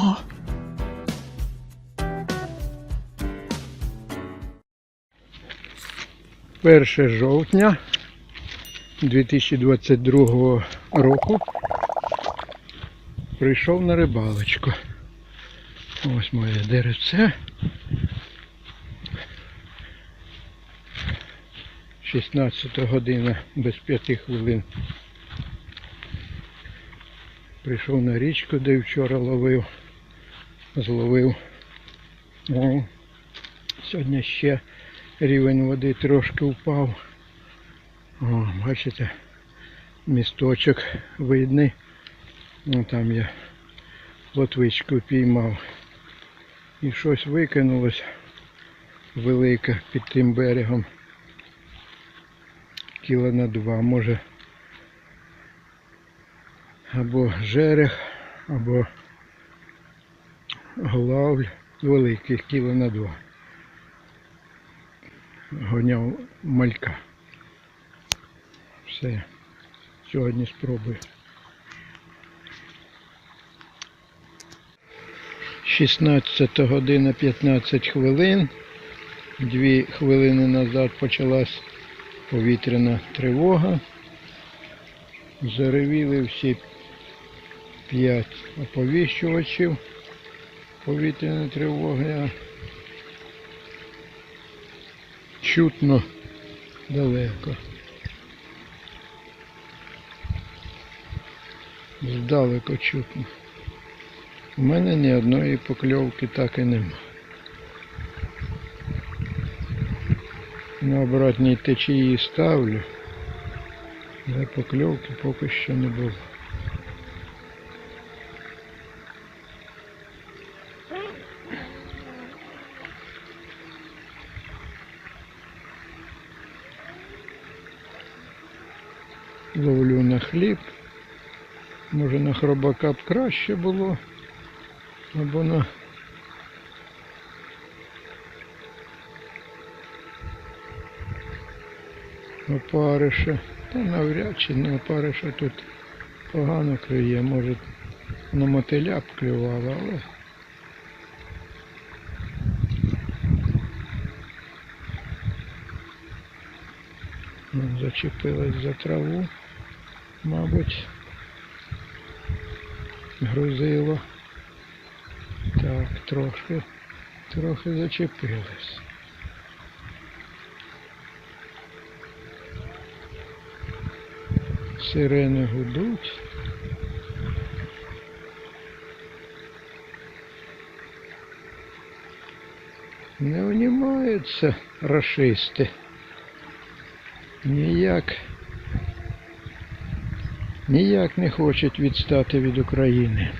О! Перше жовтня 2022 року прийшов на рибалочку. Ось моє деревце. 16 година без 5 хвилин. Прийшов на річку, де вчора ловив, зловив. О, сьогодні ще рівень води трошки впав. О, бачите, місточок видний. Ну, там я плотвичку піймав. І щось викинулось велике під тим берегом. Кіла на два, може або жерех, або главль великий, кіло на два. Гоняв малька. Все. Сьогодні спробую. 16 година 15 хвилин. Дві хвилини назад почалась повітряна тривога. Заревіли всі п'ять оповіщувачів повітряної тривоги. Чутно далеко. Здалеко чутно. У мене ні одної покльовки так і нема. На обратній течії ставлю, але покльовки поки що не було. Ловлю на хліб. Може на хробака б краще було. Або на опариша. Та навряд чи на опариша тут погано клює. Може на мотиля б клювало, але ну, зачепилась за траву, мабуть, грузило. Так, трошки, трохи зачепилась. Сирени гудуть. Не унімаються рашисти. Ніяк. Ніяк не хочуть відстати від України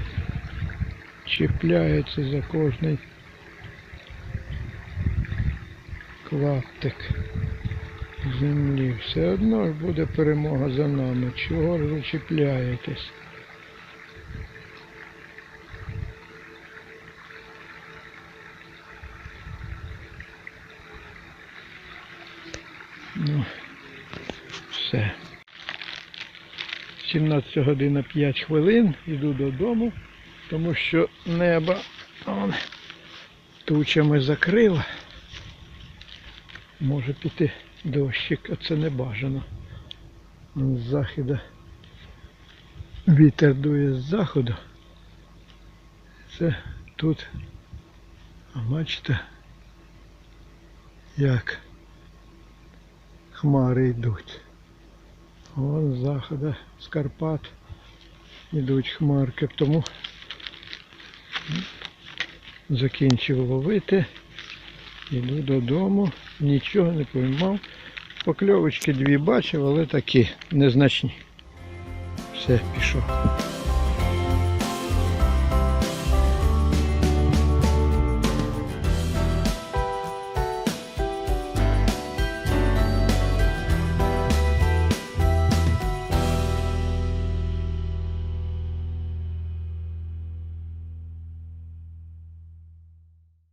чіпляється за кожний клаптик землі. Все одно ж буде перемога за нами. Чого ж ви чіпляєтесь? Ну, все. 17 година 5 хвилин, іду додому тому що небо он, тучами закрило. Може піти дощик, а це не бажано. З західу вітер дує з заходу. Це тут, а бачите, як хмари йдуть. Вон з заходу, з Карпат йдуть хмарки, тому закінчив ловити, йду додому, нічого не поймав. Покльовочки дві бачив, але такі незначні. Все, пішов.